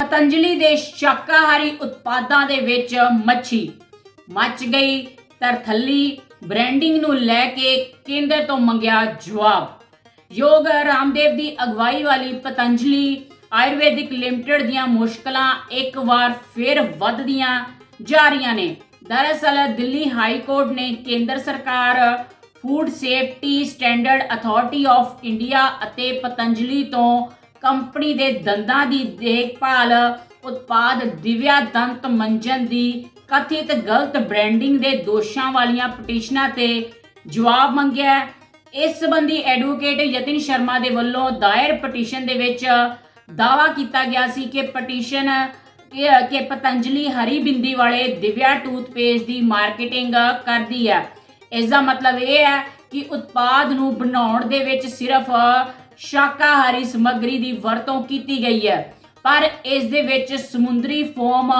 ਪਤੰਜਲੀ ਦੇ ਸ਼ਾਕਾਹਾਰੀ ਉਤਪਾਦਾਂ ਦੇ ਵਿੱਚ ਮੱਛੀ। ਮੱਚ ਗਈ ਤਰਥੱਲੀ ਬ੍ਰਾਂਡਿੰਗ ਨੂੰ ਲੈ ਕੇ ਕੇਂਦਰ ਤੋਂ ਮੰਗਿਆ ਜਵਾਬ। ਯੋਗ ਰਾਮਦੇਵ ਦੀ ਅਗਵਾਈ ਵਾਲੀ ਪਤੰਜਲੀ ਆਯੁਰਵੈਦਿਕ ਲਿਮਟਿਡ ਦੀਆਂ ਮੁਸ਼ਕਲਾਂ ਇੱਕ ਵਾਰ ਫਿਰ ਵੱਧਦੀਆਂ ਜਾ ਰਹੀਆਂ ਨੇ। ਦਰਅਸਲ ਦਿੱਲੀ ਹਾਈ ਕੋਰਟ ਨੇ ਕੇਂਦਰ ਸਰਕਾਰ food safety standard authority of India ਅਤੇ ਪਤੰਜਲੀ ਤੋਂ ਕੰਪਨੀ ਦੇ ਦੰਦਾਂ ਦੀ ਦੇਖਭਾਲ, ਉਤਪਾਦ, ਦਿਵਿਆ ਦੰਤ ਮੰਜਨ ਦੀ ਕਥਿਤ ਗਲਤ ਬ੍ਰਾਂਡਿੰਗ ਦੇ ਦੋਸ਼ਾਂ ਵਾਲੀਆਂ ਪਟੀਸ਼ਨਾਂ ਤੇ ਜਵਾਬ ਮੰਗਿਆ ਇਸ ਸੰਬੰਧੀ ਐਡਵੋਕੇਟ ਯਤਿਨ ਸ਼ਰਮਾ ਦੇ ਵੱਲੋਂ ਦਾਇਰ ਪਟੀਸ਼ਨ ਦੇ ਵਿੱਚ ਦਾਵਾ ਕੀਤਾ ਗਿਆ ਸੀ ਕਿ ਪਟੀਸ਼ਨ ਕਿ ਪਤੰਜਲੀ ਹਰੀ ਬਿੰਦੀ ਵਾਲੇ ਦਿਵਿਆ ਟੂਥਪੇਸਟ ਦੀ ਮਾਰਕੀਟਿੰਗ ਕਰਦੀ ਹੈ। ਇਸ ਦਾ ਮਤਲਬ ਇਹ ਹੈ ਕਿ ਉਤਪਾਦ ਨੂੰ ਬਣਾਉਣ ਦੇ ਵਿੱਚ ਸਿਰਫ ਸ਼ਾਕਾਹਾਰੀ ਸਮੱਗਰੀ ਦੀ ਵਰਤੋਂ ਕੀਤੀ ਗਈ ਹੈ। ਪਰ ਇਸ ਦੇ ਵਿੱਚ ਸਮੁੰਦਰੀ ਫੋਮ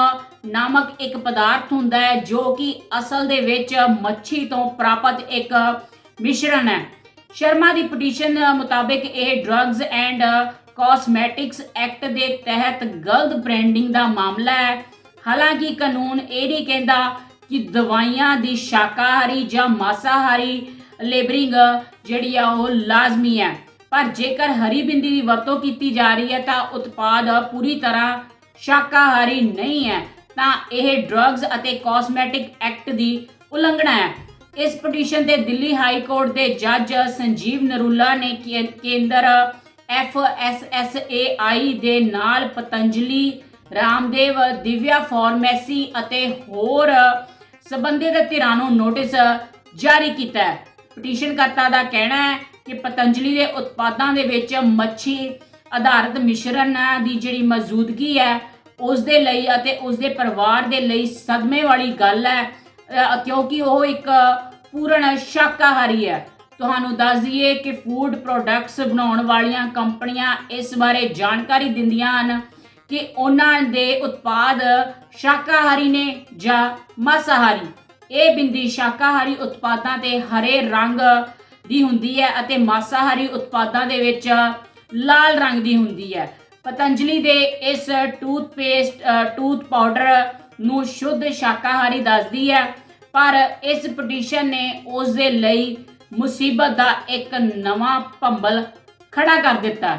ਨਾਮਕ ਇੱਕ ਪਦਾਰਥ ਹੁੰਦਾ ਹੈ, ਜੋ ਕਿ ਅਸਲ ਦੇ ਵਿੱਚ ਮੱਛੀ ਤੋਂ ਪ੍ਰਾਪਤ ਇੱਕ ਮਿਸ਼ਰਣ ਹੈ। ਸ਼ਰਮਾ ਦੀ ਪਟੀਸ਼ਨ ਮੁਤਾਬਕ ਇਹ ਡਰੱਗਸ ਐਂਡ ਕਾਸਮੈਟਿਕਸ ਐਕਟ ਦੇ ਤਹਿਤ ਗਲਤ ਬ੍ਰਾਂਡਿੰਗ ਦਾ ਮਾਮਲਾ ਹੈ। ਹਾਲਾਂਕਿ ਕਾਨੂੰਨ ਇਹ ਨਹੀਂ ਕਹਿੰਦਾ ਕਿ ਦਵਾਈਆਂ ਦੀ ਸ਼ਾਕਾਹਾਰੀ ਜਾਂ ਮਾਸਾਹਾਰੀ ਲੇਬਰਿੰਗ ਜਿਹੜੀ ਆ ਉਹ ਲਾਜ਼ਮੀ ਹੈ। ਪਰ ਜੇਕਰ ਹਰੀ ਬਿੰਦੀ ਦੀ ਵਰਤੋਂ ਕੀਤੀ ਜਾ ਰਹੀ ਹੈ ਤਾਂ ਉਤਪਾਦ ਪੂਰੀ ਤਰ੍ਹਾਂ ਸ਼ਾਕਾਹਾਰੀ ਨਹੀਂ ਹੈ। ਤਾਂ ਇਹ ਡਰੱਗਸ ਅਤੇ ਕਾਸਮੈਟਿਕ ਐਕਟ ਦੀ ਉਲੰਘਣਾ ਹੈ। ਇਸ ਪਟੀਸ਼ਨ ਤੇ ਦਿੱਲੀ ਹਾਈ ਕੋਰਟ ਦੇ ਜੱਜ ਸੰਜੀਵ ਨਰੂਲਾ ਨੇ ਕੇ- ਕੇਂਦਰ ਐਫਐਸਐਸਏਆਈ ਦੇ ਨਾਲ ਪਤੰਜਲੀ, ਰਾਮਦੇਵ, ਦਿਵਿਆ ਫਾਰਮੇਸੀ ਅਤੇ ਹੋਰ ਸੰਬੰਧਿਤ ਧਿਰਾਂ ਨੂੰ ਨੋਟਿਸ ਜਾਰੀ ਕੀਤਾ ਹੈ। ਪਟੀਸ਼ਨਕਰਤਾ ਦਾ ਕਹਿਣਾ ਹੈ ਕਿ ਪਤੰਜਲੀ ਦੇ ਉਤਪਾਦਾਂ ਦੇ ਵਿੱਚ ਮੱਛੀ ਆਧਾਰਿਤ ਮਿਸ਼ਰਣ ਦੀ ਜਿਹੜੀ ਮੌਜੂਦਗੀ ਹੈ ਉਸ ਦੇ ਲਈ ਅਤੇ ਉਸ ਦੇ ਪਰਿਵਾਰ ਦੇ ਲਈ ਸਦਮੇ ਵਾਲੀ ਗੱਲ ਹੈ ਕਿਉਂਕਿ ਉਹ ਇੱਕ ਪੂਰਨ ਸ਼ਾਕਾਹਾਰੀ ਹੈ। ਤੁਹਾਨੂੰ ਦੱਸ ਦਈਏ ਕਿ ਫੂਡ ਪ੍ਰੋਡਕਟਸ ਬਣਾਉਣ ਵਾਲੀਆਂ ਕੰਪਨੀਆਂ ਇਸ ਬਾਰੇ ਜਾਣਕਾਰੀ ਦਿੰਦੀਆਂ ਹਨ ਕਿ ਉਹਨਾਂ ਦੇ ਉਤਪਾਦ ਸ਼ਾਕਾਹਾਰੀ ਨੇ ਜਾਂ ਮਾਸਾਹਾਰੀ। ਇਹ ਬਿੰਦੀ ਸ਼ਾਕਾਹਾਰੀ ਉਤਪਾਦਾਂ ਤੇ ਹਰੇ ਰੰਗ ਦੀ ਹੁੰਦੀ ਹੈ ਅਤੇ ਮਾਸਾਹਾਰੀ ਉਤਪਾਦਾਂ ਦੇ ਵਿੱਚ ਲਾਲ ਰੰਗ ਦੀ ਹੁੰਦੀ ਹੈ। ਪਤੰਜਲੀ ਦੇ ਇਸ ਟੂਥਪੇਸਟ ਟੂਥ ਪਾਊਡਰ ਨੂੰ ਸ਼ੁੱਧ ਸ਼ਾਕਾਹਾਰੀ ਦੱਸਦੀ ਹੈ, ਪਰ ਇਸ ਪਟੀਸ਼ਨ ਨੇ ਉਸ ਦੇ ਲਈ ਮੁਸੀਬਤ ਦਾ ਇੱਕ ਨਵਾਂ ਭੰਬਲ ਖੜਾ ਕਰ ਦਿੱਤਾ।